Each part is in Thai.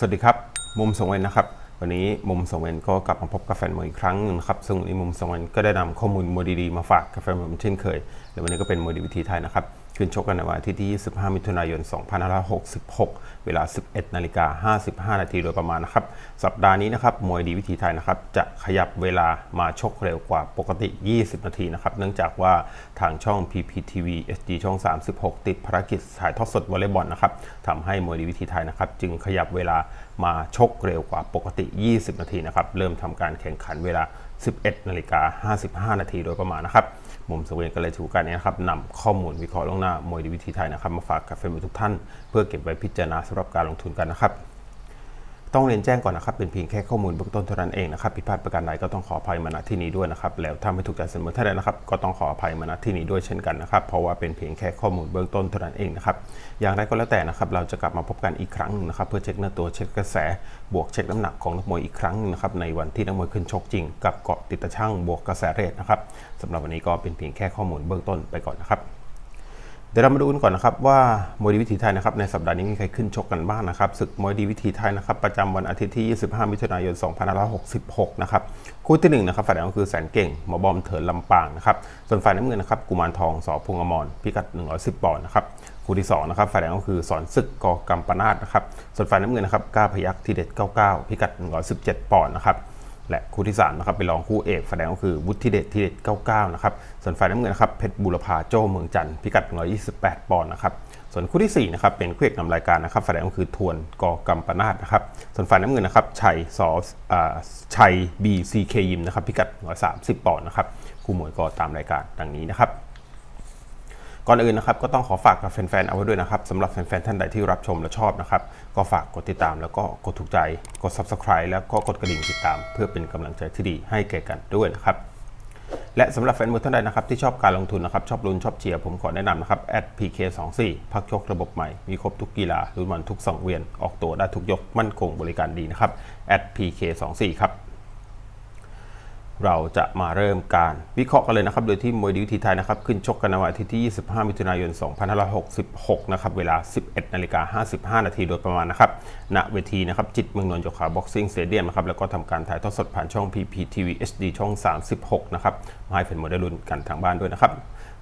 สวัสดีครับ มุมสงเวนนะครับ วันนี้มุมสงเวนก็กลับมาพบกับแฟนมวยอีกครั้งหนึงครับซึ่งวันนี้มุมสงเวนก็ได้นำข้อมูลมวยดีๆมาฝากกับแฟนมวยเหมือนเช่นเคยและวันนี้ก็เป็นมวยดีวิธีไทยนะครับ ขึ้นชกกันในวันอาทิตย์ที่ 25 มิถุนายน 2566 เวลา 11 นาฬิกา 55 นาทีโดยประมาณนะครับ สัปดาห์นี้นะครับ มวยดีวิธีไทยนะครับ จะขยับเวลามาชกเร็วกว่าปกติ 20 นาทีนะครับ เนื่องจากว่าทางช่อง PPTV SD ช่อง 36 ติดภารกิจถ่ายทอดสดวอลเลย์บอลนะครับทำให้มวยดีวิธีไทยนะครับ จึงขยับเวลามาชกเร็วกว่าปกติ 20 นาทีนะครับ เริ่มทำการแข่งขันเวลา 11 นาฬิกา 55 นาทีโดยประมาณนะครับ มุมสเวนก็เลยถือการนี้นะครับนำข้อมูลวิเคราะห์ล่วงหน้ามวยดีวิธีไทยนะครับ มาฝากกับแฟนมวยทุกท่าน เพื่อเก็บไว้พิจารณาสำหรับการลงทุนกันนะครับ ต้องเรียนแจ้งก่อนนะครับ เป็นเพียงแค่ข้อมูลเบื้องต้นเท่านั้นเองนะครับผิดพลาดประการใดก็ต้องขออภัยมาณที่นี้ด้วยนะครับ แล้วถ้าไม่ถูกใจเสมอท่านใดนะครับ ก็ต้องขออภัยมาณที่นี้ด้วยเช่นกันนะครับ เพราะว่าเป็นเพียงแค่ข้อมูลเบื้องต้นเท่านั้นเองนะครับ อย่างไรก็แล้วแต่นะครับ เราจะกลับมาพบกันอีกครั้งหนึงนะครับ เพื่อเช็คเนื้อตัวเช็คกระแส บวกเช็คน้ำหนักของนักมวยอีกครั้งหนึงนะครับ ในวันที่นักมวยขึ้นชกจริง กับเกาะติดตะช่างบวกกระแสเรทนะครับสำหรับวันนี้ก็เป็นเพียงแค่ข้อมูลเบื้องต้นไปก่อนนะครับ เดี๋ยวเรามาดูกันก่อนนะครับว่ามวยดีวิถีไทยนะครับในสัปดาห์นี้มีใครขึ้นชกกันบ้างนะครับศึกมวยดีวิถีไทยนะครับประจำวันอาทิตย์ที่ 25 มิถุนายน 2566 นะครับคู่ที่หนึ่งนะครับฝ่ายแดงก็คือแสนเก่งหมอบอมเถินลำปางนะครับส่วนฝ่ายน้ำเงินนะครับกุมารทองสอพงษ์อมรพิกัด 110 ปอนด์นะครับคู่ที่สองนะครับฝ่ายแดงก็คือสอนศึกกกัมปนาตนะครับส่วนฝ่ายน้ำเงินนะครับก้าพยักทีเด็ด 99 พิกัด 117 ปอนด์นะครับ และคู่ที่3นะครับเป็นรองคู่เอกฝ่ายแดงก็คือวุฒิเดชทีเด็ด99 นะครับ ส่วนฝ่ายน้ำเงินนะครับเพชรบุรพาโจ้เมืองจันทร์พิกัด 128 ปอนด์นะครับ ส่วนคู่ที่4นะครับเป็นคู่เอกนำรายการนะครับฝ่ายแดงก็คือทวนกกัมปนาตนะครับ ส่วนฝ่ายน้ำเงินนะครับชัยสออ่าชัย BCK ยิมนะครับพิกัด 130 ปอนด์นะครับคู่มวยก็ตามรายการดังนี้นะครับ ก่อนอื่นนะครับก็ต้องขอฝากกับแฟนๆเอาไว้ด้วยนะครับสำหรับแฟนๆท่านใดที่รับชมและชอบนะครับ ก็ฝากกดติดตามแล้วก็กดถูกใจ กด subscribe แล้วก็กดกระดิ่งติดตาม เพื่อเป็นกำลังใจที่ดีให้แก่กันด้วยนะครับและสำหรับแฟนมวยท่านใดนะครับที่ชอบการลงทุนนะครับชอบลุ้นชอบเชียร์ผมขอแนะนำนะครับ @pk24 พักชกระบบใหม่ มีครบทุกกีฬาลุ้นมันทุกสังเวียน ออกตัวได้ทุกยกมั่นคงบริการดีนะครับ @pk24 ครับ เราจะมาเริ่มการวิเคราะห์กันเลยนะครับ โดยที่มวยดีวิธีไทยนะครับ ขึ้นชกกันในวันอาทิตย์ที่ 25 มิถุนายน 2566 นะครับ เวลา 11 นาฬิกา 55 นาทีโดยประมาณนะครับ ณ เวทีนะครับ จิตเมืองนนท์โยคะบ็อกซิ่งสเตเดียมนะครับ แล้วก็ทำการถ่ายทอดสดผ่านช่อง PPTV HD ช่อง 36 นะครับ มาให้แฟนมวยได้ลุ้นกันทางบ้านด้วยนะครับ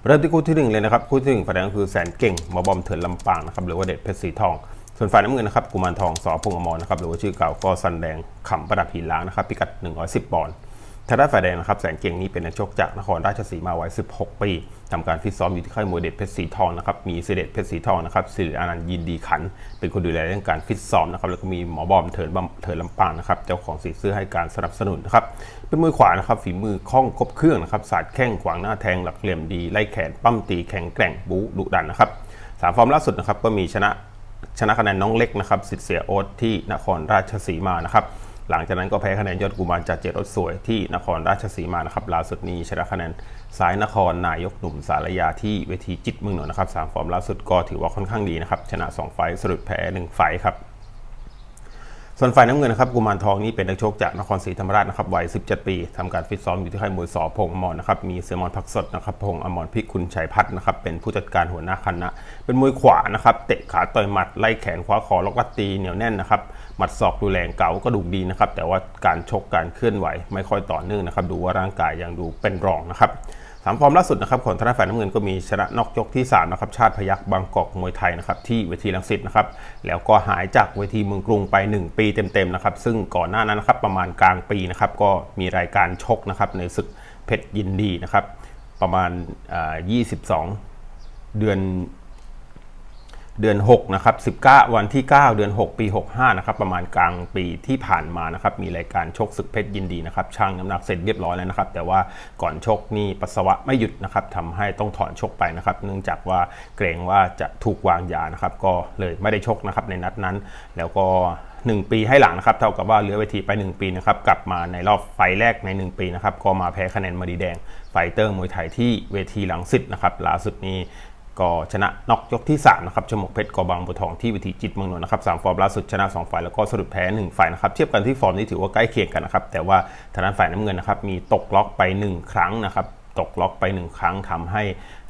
เริ่มที่คู่ที่หนึ่งเลยนะครับ คู่ที่หนึ่งฝ่ายแดงคือแสนเก่งมอบอมเถินลำปางนะครับ หรือว่าเด็ดเพชรสีทองส่วนฝ่ายน้ำเงินนะครับกุมารทองสอพงอมรนะครับหรือว่าชื่อเก่าก็สันแดงขำประดับหินล้างนะครับพิกัด 110 ปอนด์ ทางด้านฝ่ายแดงนะครับแสนเก่งนี้เป็นนักชกจากนครราชสีมาวัย 16 ปีทำการฟิตซ้อมอยู่ที่ค่ายมวยเด็ดเพชรสีทองนะครับมีเสด็จเพชรสีทองนะครับสิริอนันต์ยินดีขัน เป็นคนดูแลเรื่องการฟิตซ้อมนะครับแล้วก็มีหมอบอมเถินบำเถินลำปางนะครับเจ้าของสีเสื้อให้การสนับสนุนนะครับเป็นมือขวานะครับฝีมือคล่องครบเครื่องนะครับสาดแข้งขวางหน้าแทงหลักเหลี่ยมดีไล่แขนปั้มตีแข็งแกร่งบูดุดันนะครับสามฟอร์มล่าสุดนะครับก็มีชนะชนะคะแนนน้องเล็กนะครับสิทธิ์เสียโอ๊ตที่นครราชสีมานะครับ หลังจากนั้นก็แพ้คะแนนยอดกุมารจากเจรถสวยที่นครราชสีมานะครับล่าสุดนี้ชนะคะแนนสายนครนายกหนุ่มสารยาที่เวทีจิตเมืองหนนนะครับสามฟอร์มล่าสุดก็ถือว่าค่อนข้างดีนะครับชนะ 2 ไฟล์สรุปแพ้ 1 ไฟล์ครับ ส่วนฝ่ายน้ำเงินนะครับกุมารทองนี่เป็นนักชกจากนครศรีธรรมราชนะครับวัย 17 ปีทำการฟิตซ้อมอยู่ที่ค่ายมวยสอพงอมรนะครับมีเสือมอนพักสดนะครับพงอมรพิกุลชัยพัฒน์นะครับเป็นผู้จัดการหัวหน้าคณะ เป็นมวยขวานะครับเตะขาต่อยหมัดไล่แขนคว้าคอล็อกลัดตีเหนียวแน่นนะครับหมัดศอกดูแรงเก่าก็ดูดีนะครับแต่ว่าการชกการเคลื่อนไหวไม่ค่อยต่อเนื่องนะครับดูว่าร่างกายยังดูเป็นรองนะครับามฟอร์มล่าสุดนะครับของธนาฝ่ายน้ำเงินก็มีชนะนอกยกที่3นะครับชาติพยักบางกอกมวยไทยนะครับที่เวทีลังสิตนะครับแล้วก็หายจากเวทีเมืองกรุงไป 1 ปีเต็มๆนะครับซึ่งก่อนหน้านั้นนะครับประมาณกลางปีนะครับก็มีรายการชกนะครับในศึกเพชรยินดีนะครับประมาณ 22 เดือน เดือน6นะครับ19 วันที่ 9 เดือน 6 ปี 65นะครับประมาณกลางปีที่ผ่านมานะครับมีรายการชกศึกเพชรยินดีนะครับช่างน้ำหนักเสร็จเรียบร้อยแล้วนะครับ แต่ว่าก่อนชกนี่ปัสสาวะไม่หยุดนะครับทำให้ต้องถอนชกไปนะครับ เนื่องจากว่าเกรงว่าจะถูกวางยานะครับ ก็เลยไม่ได้ชกนะครับในนัดนั้น แล้วก็1 ปีให้หลังนะครับเท่ากับว่าเหลือเวทีไป 1 ปีนะครับกลับมาในรอบไฟแรกใน 1 ปีนะครับก็มาแพ้คะแนนมาดีแดงไฟเตอร์มวยไทยที่เวทีหลังสิทธ์นะครับล่าสุดนี้ ก็ชนะน็อกยกที่ 3 นะครับชมกเพชรกอบางบัวทองที่วิธีจิตเมืองนนท์นะครับสามฟอร์มล่าสุดชนะ 2 ฝ่ายแล้วก็สรุปแพ้ 1 ฝ่ายนะครับ เทียบกันที่ฟอร์มนี้ถือว่าใกล้เคียงกันนะครับ แต่ว่าทางด้านฝ่ายน้ำเงินนะครับมีตกล็อกไป 1 ครั้งนะครับ ตกล็อกไป 1 ครั้งทำให้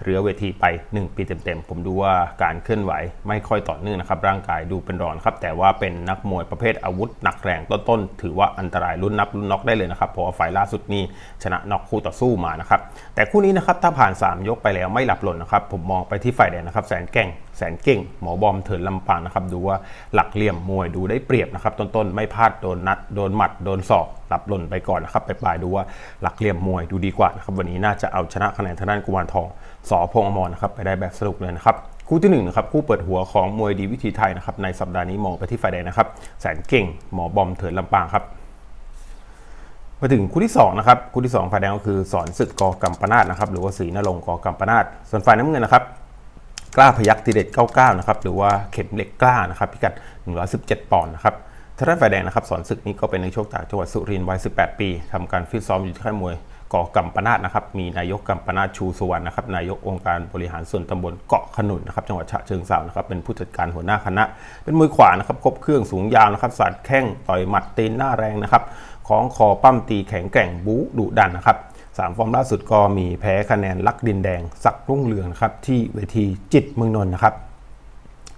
เรือเวทีไป 1 ปีเต็มๆ ผมดูว่าการเคลื่อนไหวไม่ค่อยต่อเนื่องนะครับ ร่างกายดูเป็นรอนครับ แต่ว่าเป็นนักมวยประเภทอาวุธหนักแรงต้นๆ ถือว่าอันตรายรุ่นนับรุ่นน็อกได้เลยนะครับเพราะว่าไฟล์ล่าสุดนี้ชนะน็อกคู่ต่อสู้มานะครับแต่คู่นี้นะครับถ้าผ่าน 3 ยกไปแล้วไม่หลับหล่นนะครับผมมองไปที่ฝ่ายแดงนะครับแสนแก่ง แสนเก่ง หมอบอมเถินลำปางนะครับ ดูว่าหลักเหลี่ยมมวยดูได้เปรียบนะครับ ต้นๆ ไม่พลาดโดนนัด โดนหมัด โดนศอกหลับหล่นไปก่อนนะครับไปปลายดูว่าหลักเหลี่ยมมวยดูดีกว่านะครับ วันนี้น่าจะเอาชนะคะแนนทางด้านกุมารทองสอพงอมรนะครับไปได้แบบสรุปเลยนะครับคู่ที่หนึ่งนะครับคู่เปิดหัวของมวยดีวิธีไทยนะครับในสัปดาห์นี้มองไปที่ฝ่ายแดงนะครับแสนเก่งหมอบอมเถินลำปางครับมาถึงคู่ที่2นะครับคู่ที่2ฝ่ายแดงก็คือสอนศึกกอกัมปนาตนะครับหรือว่าศรีนรงกอกัมปนาตส่วนฝ่ายน้ำเงินนะครับ กล้าพยักทีเด็ด99นะครับหรือว่าเข็มเหล็กกล้านะครับพิกัด 117 ปอนด์นะครับทางด้านฝ่ายแดงนะครับสอนศึกนี้ก็เป็นนักชกจากจังหวัดสุรินทร์วัย 18 ปีทำการฟิตซ้อมอยู่ที่ค่ายมวยเกาะกัมปนาตนะครับมีนายกกัมปนาตชูสุวรรณนะครับนายกองค์การบริหารส่วนตำบลเกาะขนุนนะครับจังหวัดฉะเชิงเทรานะครับเป็นผู้จัดการหัวหน้าคณะ เป็นมือขวานะครับครบเครื่องสูงยาวนะครับสาดแข้งต่อยหมัดตีนหน้าแรงนะครับของคอปั้มตีแข็งแกร่งบู๊ดุดันนะครับ สามฟอร์มล่าสุดก็มีแพ้คะแนนลักดินแดงสักรุ่งเรืองนะครับที่เวทีจิตเมืองนนท์นะครับ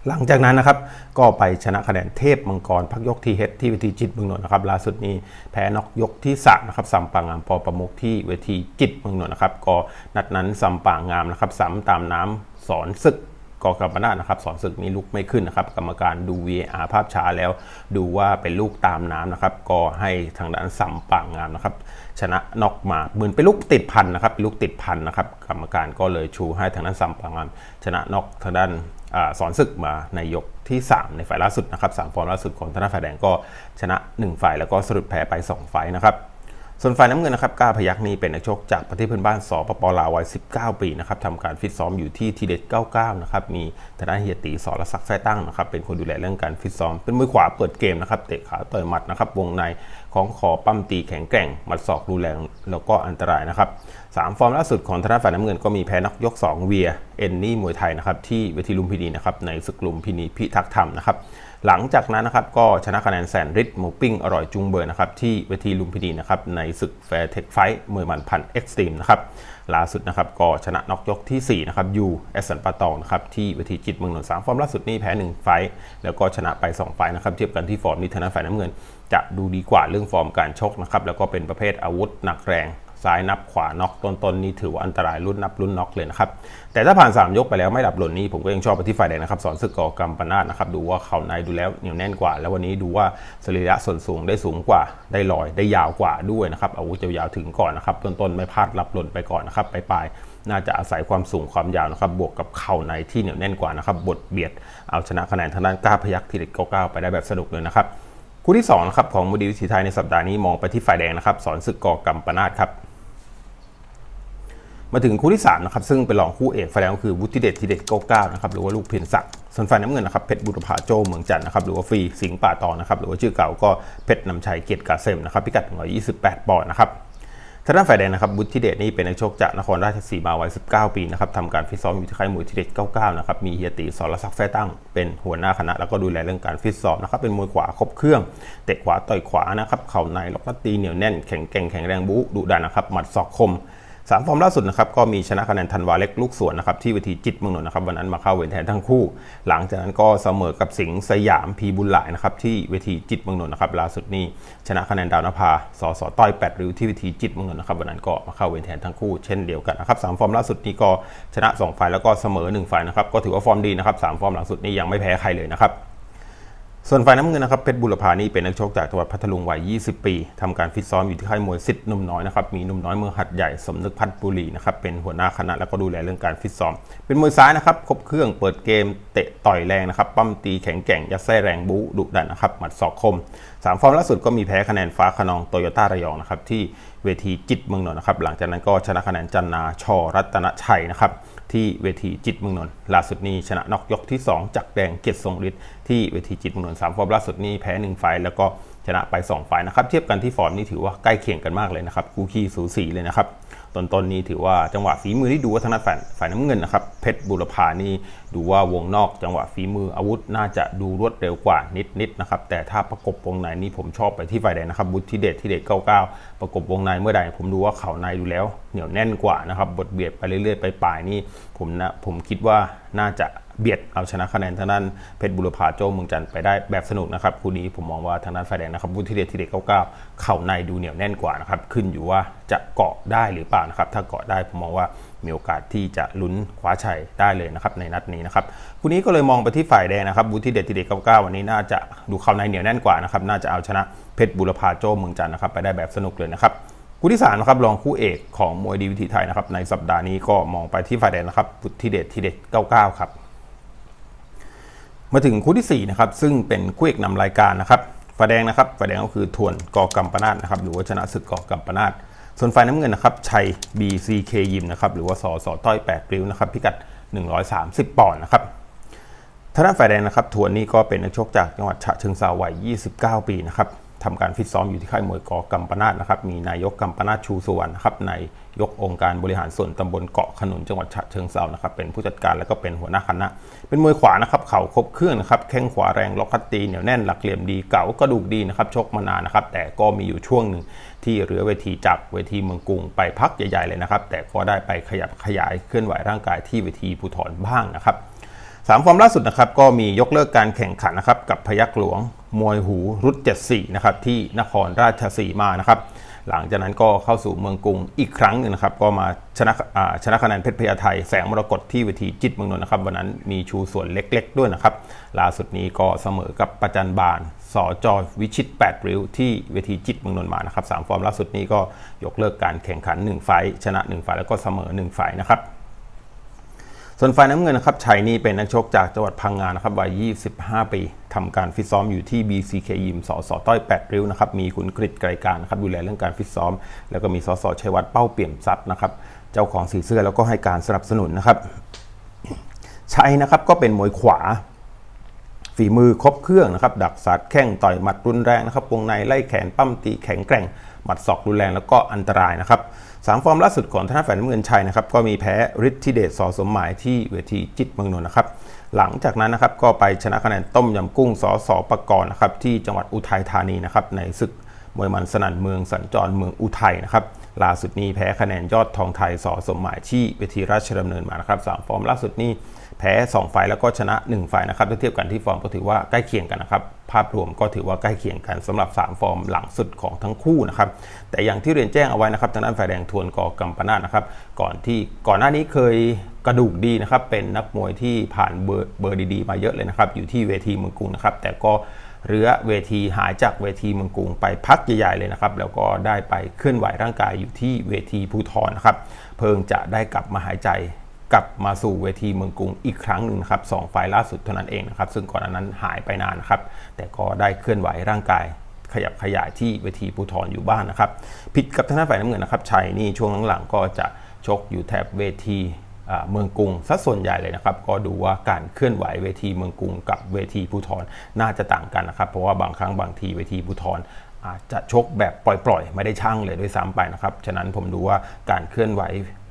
หลังจากนั้นนะครับก็ไปชนะคะแนนเทพมังกรพักยกทีเฮดที่เวทีจิตเมืองนนท์นะครับล่าสุดนี้แพ้นอกยกที่สามนะครับสัมปางงามพอประมุกที่เวทีจิตเมืองนนท์นะครับก็นัดนั้นสัมปางงามนะครับซ้ำตามน้ำสอนศึก กอกรรมนานะครับสอนศึกนี้ลุกไม่ขึ้นนะครับ กรรมการดู VAR ภาพช้าแล้วดูว่าเป็นลูกตามน้ำนะครับ ก็ให้ทางด้านสัมปางงามนะครับ ชนะน็อกมาเหมือนเป็นลูกติดพันนะครับเป็นลูกติดพันนะครับ กรรมการก็เลยชูให้ทางด้านสัมปางงาม ชนะน็อกทางด้านอสอนศึกมาในยกที่ 3 ในฝ่ายล่าสุดนะครับสามฟอร์มล่าสุดของธนาฝ่ายแดงก็ชนะ 1 ฝ่ายแล้วก็สรุปแพ้ไป 2 ฝ่ายนะครับ ส่วนฝ่ายน้ำเงินนะครับก้าพยักนี่เป็นนักชกจากประเทศเพื่อนบ้านสปปลาววัย 19 ปีนะครับทำการฟิตซ้อมอยู่ที่ทีเด็ด99 นะครับ มีทางด้าเฮียตีสอรศักดิ์แท้ตั้งนะครับ เป็นคนดูแลเรื่องการฟิตซ้อม เป็นมือขวาเปิดเกมนะครับ เตะขาต่อยหมัดนะครับ วงในของคอปั้มตีแข็งแกร่ง หมัดศอกรุนแรงแล้วก็อันตรายนะครับสามฟอร์มล่าสุดของทางด้าฝ่ายน้ำเงินก็มีแพ้นักยก 2 เวียเอนนี่มวยไทยนะครับที่เวทีลุมพินีนะครับในศึกลุมพินีพิทักษ์ธรรมนะครับ หลังจากนั้นนะครับก็ชนะคะแนนแสนฤทธิ์หมูปิ้งอร่อยจุงเบอร์นะครับที่เวทีลุมพินีนะครับในศึกแฟร์เทคไฟท์มวยมันพันเอ็กซ์ตรีมนะครับล่าสุดนะครับก็ชนะน็อกยกที่4นะครับยูเอสสันปาตองนะครับที่เวทีจิตเมืองนนท์สามฟอร์มล่าสุดนี่แพ้1ไฟท์แล้วก็ชนะไป 2 ไฟท์นะครับเทียบกันที่ฟอร์มนี้ทางด้าฝ่ายน้ำเงิน จะดูดีกว่าเรื่องฟอร์มการชกนะครับแล้วก็เป็นประเภทอาวุธหนักแรง ซ้ายนับขวาน็อกต้นๆนนี่ถือว่าอันตรายรุ่นนับรุ่นน็อกเลยนะครับ แต่ถ้าผ่าน 3 ยกไปแล้วไม่ดับหล่นนี่ผมก็ยังชอบไปที่ฝ่ายแดงนะครับ สอนศึกกอกรรมปนาตนะครับ ดูว่าเข่าในดูแล้วเหนียวแน่นกว่า แล้ววันนี้ดูว่าสรีระส่วนสูงได้สูงกว่า ได้ลอยได้ยาวกว่าด้วยนะครับ อาวุธยาวถึงก่อนนะครับ ต้นๆไม่พลาดรับหล่นไปก่อนนะครับปลายน่าจะอาศัยความสูงความยาวนะครับ บวกกับเข่าในที่เหนียวแน่นกว่านะครับ บทเบียด เอาชนะคะแนนทางด้านกล้าพยักทีเด็ดเก้าไปได้แบบสนุกเลยนะครับ คู่ที่สองนะครับของมูดีวิถีไทยในสัปดาห์นี้มองไปที่ฝ่ายแดงนะครับ สอนศึกกอกรรมปนาตครับ มาถึงคู่ที่3นะครับซึ่งเป็นรองคู่เอกไฟแดงก็คือวุฒิเดชทีเด็ด99นะครับหรือว่าลูกเพียนศักดิ์ส่วนฝ่ายน้ำเงินนะครับเพชรบุรพาโจเมืองจันทร์นะครับหรือว่าฟรีสิงห์ป่าตองนะครับหรือว่าชื่อเก่าก็เพชรนำชัยเกียรติกาเซมนะครับพิกัด 128 ปอนด์นะครับทางด้านฝ่ายแดงนะครับวุฒิเดชนี่เป็นนักชกจากนครราชสีมาวัย 19 ปีนะครับทำการฟิตซ้อมอยู่ที่ค่ายมวยทีเด็ด99 นะครับมีเฮียตีสรศักดิ์แฟ้ตั้งเป็นหัวหน้าคณะแล้วก็ดูแลเรื่องการฟิตซ้อมนะครับเป็นมวยขวาครบเครื่องเตะขวาต่อยขวานะครับเข่าในล็อกตีเหนียวแน่นแข็งแกร่งแข็งแรงบู๊ดุดันนะครับหมัดศอกคม สามฟอร์มล่าสุดนะครับก็มีชนะคะแนนธันวาเล็กลูกสวนนะครับที่เวทีจิตเมืองนนท์นะครับวันนั้นมาเข้าเวรแทนทั้งคู่ หลังจากนั้นก็เสมอกับสิงห์สยามพีบุญหลายนะครับที่เวทีจิตเมืองนนท์นะครับล่าสุดนี้ชนะคะแนนดาวนภาสอสต้อยแปดริ้วที่เวทีจิตเมืองนนท์นะครับวันนั้นก็มาเข้าเวรแทนทั้งคู่เช่นเดียวกันนะครับสามฟอร์มล่าสุดนี้ก็ชนะสองฝ่ายแล้วก็เสมอหนึ่งฝ่ายนะครับก็ถือว่าฟอร์มดีนะครับสามฟอร์มหลังสุดนี้ยังไม่แพ้ใครเลยนะครับ ส่วนฝ่ายน้ำเงินนะครับเพชรบุรพานี่เป็นนักชกจากจังหวัดพัทลุงวัย 20 ปีทำการฟิตซ้อมอยู่ที่ค่ายมวยสิทธิ์นุ่มน้อยนะครับมีนุ่มน้อยเมืองหัดใหญ่สมนึกพัฒบุรีนะครับเป็นหัวหน้าคณะแล้วก็ดูแลเรื่องการฟิตซ้อม เป็นมวยซ้ายนะครับครบเครื่องเปิดเกมเตะต่อยแรงนะครับปั้มตีแข็งแกร่งยัดไส้แรงบู๊ดุดันนะครับหมัดศอกคมสามฟอร์มล่าสุดก็มีแพ้คะแนนฟ้าขนองโตโยต้าระยองนะครับที่เวทีจิตเมืองนนท์นะครับหลังจากนั้นก็ชนะคะแนนจันนาชอรัตนชัยนะครับที่เวทีจิตเมืองนนท์ล่าสุดนี้ชนะน็อกยกที่ 2จากแดงเกียรติทรงฤทธิ์ที่เวทีจิตเมืองนนท์สามฟอร์มล่าสุดนี้แพ้1ไฟแล้วก็ชนะไป2ไฟนะครับเทียบกันที่ฟอร์มนี่ถือว่าใกล้เคียงกันมากเลยนะครับคู่ขี้สูสีเลยนะครับ ต้นๆนี้ถือว่าจังหวะฝีมือที่ดูว่าทางด้านฝ่ายฝ่ายน้ำเงินนะครับเพชรบุรพานี่ดูว่าวงนอกจังหวะฝีมืออาวุธน่าจะดูรวดเร็วกว่านิดๆนะครับแต่ถ้าประกบวงไหนนี่ผมชอบไปที่ฝ่ายแดงนะครับบุตรที่เดชที่เดชเก้า ประกบวงในเมื่อใด ผมดูว่าเข่าในดูแล้ว เหนียวแน่นกว่านะครับบทเบียดไปเรื่อยๆไปปลายนี่ผมนะผมคิดว่าน่าจะเบียดเอาชนะคะแนนทางด้านเพชรบุรพาโจเมืองจันไปได้แบบสนุกนะครับคู่นี้ผมมองว่าทางด้านฝ่ายแดงนะครับบุตรที่เด็ดที่เด็ด99เข่าในดูเหนียวแน่นกว่านะครับขึ้นอยู่ว่าจะเกาะได้หรือเปล่านะครับถ้าเกาะได้ผมมองว่ามีโอกาสที่จะลุ้นคว้าชัยได้เลยนะครับในนัดนี้นะครับคู่นี้ก็เลยมองไปที่ฝ่ายแดงนะครับบุตรที่เด็ดที่เด็ด99วันนี้น่าจะดูเข่าในเหนียวแน่นกว่านะครับน่าจะเอาชนะ เพชรบุรพาโจเมืองจันทร์นะครับไปได้แบบสนุกเลยนะครับคู่ที่สามนะครับรองคู่เอกของมวยดีวิถีไทยนะครับในสัปดาห์นี้ก็มองไปที่ฝ่ายแดงนะครับบุตรที่เด็ดที่เด็ด99 ครับมาถึงคู่ที่4นะครับซึ่งเป็นคู่เอกนำรายการนะครับฝ่ายแดงนะครับฝ่ายแดงก็คือทวนกอกัมปนาตนะครับหรือว่าชนะศึกกอกัมปนาตส่วนฝ่ายน้ำเงินนะครับชัย BCK ยิมนะครับหรือว่าสอสอต้อย8ริ้วนะครับพิกัด 130 ปอนด์นะครับทางด้านฝ่ายแดงนะครับทวนนี่ก็เป็นนักชกจากจังหวัดฉะเชิงเซาวัย 29 ปีนะครับ ทำการฟิตซ้อมอยู่ที่ค่ายมวยกอกัมปนาตนะครับ มีนายกกัมปนาตชูสุวรรณครับในยกองค์การบริหารส่วนตำบลเกาะขนุนจังหวัดฉะเชิงเซานะครับ เป็นผู้จัดการแล้วก็เป็นหัวหน้าคณะ เป็นมวยขวานะครับ เข่าครบเครื่องนะครับ แข้งขวาแรงล็อกคัตตีเหนียวแน่นหลักเหลี่ยมดีเก่ากระดูกดีนะครับ ชกมานานนะครับ แต่ก็มีอยู่ช่วงหนึ่งที่เรือเวทีจากเวทีเมืองกรุงไปพักใหญ่ๆเลยนะครับ แต่ก็ได้ไปขยับขยายเคลื่อนไหวร่างกายที่เวทีภูธรบ้างนะครับ สามฟอร์มล่าสุดนะครับก็มียกเลิกการแข่งขันนะครับกับพยักหลวง มวยหูรุด74นะครับที่นครราชสีมานะครับหลังจากนั้นก็เข้าสู่เมืองกรุงอีกครั้งหนึ่งนะครับก็มาชนะชนะคะแนนเพชรพญาไทยแสงมรกตที่เวทีจิตเมืองนนท์นะครับวันนั้นมีชูส่วนเล็กๆ ด้วยนะครับล่าสุดนี้ก็เสมอกับประจันบานสอจอวิชิต 8 ริ้ว ที่เวทีจิตเมืองนนท์มานะครับสามฟอร์มล่าสุดนี้ก็ยกเลิกการแข่งขัน 1 ไฟชนะ 1 ไฟแล้วก็เสมอ 1 ไฟนะครับ ส่วนฝ่ายน้ำเงินนะครับชัยนี่เป็นนักชกจากจังหวัดพังงานะครับวัย 25 ปีทำการฟิตซ้อมอยู่ที่ BCK ยิมสสต้อย8ริ้วนะครับ มีคุณกริชไกรการนะครับดูแลเรื่องการฟิตซ้อม แล้วก็มีสสชัยวัฒน์เป้าเปี่ยมทรัพย์นะครับ เจ้าของสีเสื้อแล้วก็ให้การสนับสนุนนะครับ ชัยนะครับก็เป็นมวยขวา ฝีมือครบเครื่องนะครับ ดักสัดแข้งต่อยหมัดรุนแรงนะครับวงในไล่แขนปั้มตีแข็งแกร่ง หมัดศอกรุนแรงแล้วก็อันตรายนะครับ สามฟอร์มล่าสุดของทนานฝ่ายน้ำเงินชัยนะครับก็มีแพ้ฤทธิเดชสอสมหมายที่เวทีจิตเมืองนนท์นะครับหลังจากนั้นนะครับก็ไปชนะคะแนนต้มยำกุ้งสอสอปกรณ์นะครับที่จังหวัดอุทัยธานีนะครับในศึกมวยมันสนั่นเมืองสัญจรเมืองอุทัยนะครับล่าสุดนี้แพ้คะแนนยอดทองไทยสอสมหมายที่เวทีราชดำเนินมานะครับสามฟอร์มล่าสุดนี้ แพ้ 2 ไฟแล้วก็ชนะ 1 ไฟนะครับถ้าเทียบกันที่ฟอร์มก็ถือว่าใกล้เคียงกันนะครับ ภาพรวมก็ถือว่าใกล้เคียงกันสำหรับ 3 ฟอร์มหลังสุดของทั้งคู่นะครับ แต่อย่างที่เรียนแจ้งเอาไว้นะครับทางด้านฝ่ายแดงทวนกอกัมปนาตนะครับ ก่อนที่ก่อนหน้านี้เคยกระดูกดีนะครับ เป็นนักมวยที่ผ่านเบอร์เบอร์ดีๆมาเยอะเลยนะครับ อยู่ที่เวทีเมืองกรุงนะครับ แต่ก็เรือเวทีหายจากเวทีเมืองกรุงไปพักใหญ่ๆเลยนะครับ แล้วก็ได้ไปเคลื่อนไหวร่างกายอยู่ที่เวทีภูทรนะครับ เพิ่งจะได้กลับมาหายใจ กลับมาสู่เวทีเมืองกรุงอีกครั้งหนึ่งนะครับสองไฟล์ล่าสุดเท่านั้นเองนะครับ ซึ่งก่อนอันนั้นหายไปนานนครับ แต่ก็ได้เคลื่อนไหวร่างกายขยับขยายที่เวทีภูทรอยู่บ้านนะครับ ผิดกับทางด้านฝ่ายน้ำเงินนะครับชัยนี่ช่วงหลังๆก็จะชกอยู่แถบเวทีเมืองกรุงซะส่วนใหญ่เลยนะครับ ก็ดูว่าการเคลื่อนไหวเวทีเมืองกรุงกับเวทีภูทรน่าจะต่างกันนะครับ เพราะว่าบางครั้งบางทีเวทีภูทรอาจจะชกแบบปล่อยๆ ไม่ได้ช่างเลยด้วยซ้ำไปนะครับ ฉะนั้นผมดูว่าการเคลื่อนไหว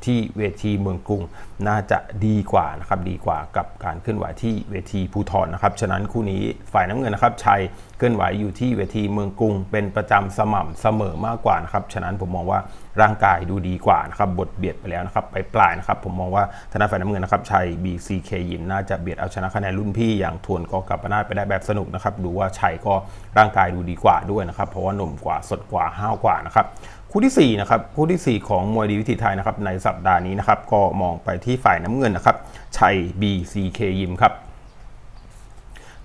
ที่เวทีเมืองกรุงน่าจะดีกว่านะครับดีกว่ากับการเคลื่อนไหวที่เวทีภูทรนะครับฉะนั้นคู่นี้ฝ่ายน้ำเงินนะครับชัยเคลื่อนไหวอยู่ที่เวทีเมืองกรุง เป็นประจำสม่ำเสมอมากกว่านะครับฉะนั้นผมมองว่าร่างกายดูดีกว่านะครับบทเบียดไปแล้วนะครับไปปลายๆนะครับผมมองว่าธนาฝ่ายน้ำเงินนะครับชัย BCK ยิมน่าจะเบียดเอาชนะคะแนนรุ่นพี่อย่างทวนกอกลับมานาไปได้แบบสนุกนะครับดูว่าชัยก็ร่างกายดูดีกว่าด้วยนะครับเพราะว่าหนุ่มกว่าสดกว่าห้าวกว่านะครับ คู่ที่4นะครับคู่ทีสี่ 4 ของมวยดีวิถีไทยนะครับในสัปดาห์นี้นะครับก็มองไปที่ฝ่ายน้ำเงินนะครับชัย BCK ยิมครับ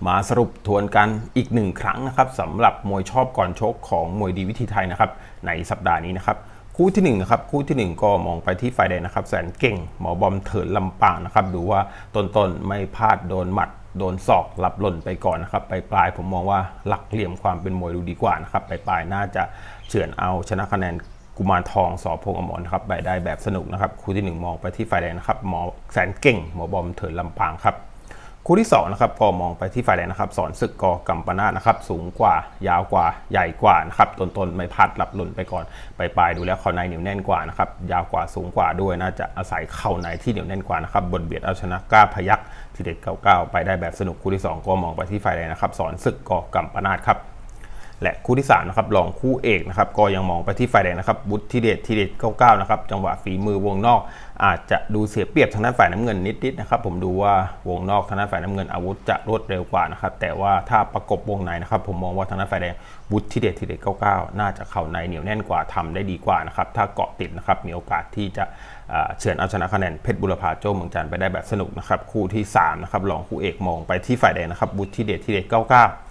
มาสรุปทวนกันอีกหนึ่งครั้งนะครับสำหรับมวยชอบก่อนชกของมวยดีวิถีไทยนะครับในสัปดาห์นี้นะครับคู่ที่1นะครับคู่ทีหนึ่1 ก็มองไปที่ฝ่ายแดงนะครับแสนเก่งหมอบอมเถินลำปางนะครับดูว่าต้นๆไม่พลาดโดนหมัดโดนศอกหลับหล่นไปก่อนนะครับ ไปปลายผมมองว่าหลักเหลี่ยมความเป็นมวยดูดีกว่านะครับ ไปปลายน่าจะ เฉือนเอาชนะคะแนนกุมารทองสอพงอมรนะครับไปได้แบบสนุกนะครับคู่ที่หนึ่งมองไปที่ฝ่ายแดงนะครับหมอแสนเก่ง หมอบอมเถินลำปางครับคู่ที่2นะครับก็มองไปที่ฝ่ายแดงนะครับสอนศึกกอกัมปนาตนะครับสูงกว่ายาวกว่าใหญ่กว่านะครับต้นไม่พัดหลับหล่นไปก่อนไปปลายดูแล้วเข่าในเหนียวแน่นกว่านะครับยาวกว่าสูงกว่าด้วยน่าจะอาศัยเข่าในที่เหนียวแน่นกว่านะครับบนเบียดเอาชนะกล้าพยักทีเด็ดเก้าเก้าไปได้แบบสนุกคู่ที่ 2 ก็มองไปที่ฝ่ายแดงนะครับสอนศึกกอกัมปนาตครับ และคู่ที่3นะครับรองคู่เอกนะครับก็ยังมองไปที่ฝ่ายแดงนะครับบุตรทีเด็ดทีเด็ด99นะครับจังหวะฝีมือวงนอก อาจจะดูเสียเปรียบทางด้านฝ่ายน้ำเงินนิดๆนะครับผมดูว่าวงนอกทางด้านฝ่ายน้ำเงินอาวุธจะรวดเร็วกว่านะครับแต่ว่าถ้าประกบวงในนะครับผมมองว่าทางด้านฝ่ายแดงบุตรทีเด็ดทีเด็ด99น่าจะเข่าในเหนียวแน่นกว่าทำได้ดีกว่านะครับถ้าเกาะติดนะครับมีโอกาสที่จะเฉือนเอาชนะคะแนนเพชรบุรพาโจ้เมืองจันทร์ไปได้แบบสนุกนะครับคู่ที่สามนะครับรองคู่เอกมองไปที่ฝ่ายแดงนะครับบุตรทีเด็ดทีเด็ด99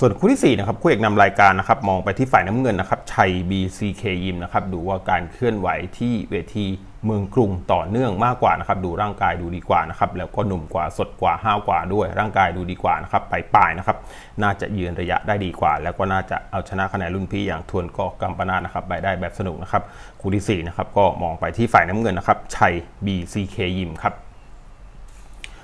ส่วนคู่ที่ 4 นะครับคู่เอกนำรายการนะครับมองไปที่ฝ่ายน้ำเงินนะครับชัย BCK ยิมนะครับดูว่าการเคลื่อนไหวที่เวทีเมืองกรุงต่อเนื่องมากกว่านะครับดูร่างกายดูดีกว่านะครับแล้วก็หนุ่มกว่าสดกว่าห้าวกว่าด้วย ร่างกายดูดีกว่านะครับปลายๆนะครับน่าจะยืนระยะได้ดีกว่า แล้วก็น่าจะเอาชนะคะแนนรุ่นพี่อย่างทวนกอกัมปนาทนะครับไปได้แบบสนุกนะครับคู่ที่4นะครับก็มองไปที่ฝ่ายน้ำเงินนะครับชัย BCK ยิมครับ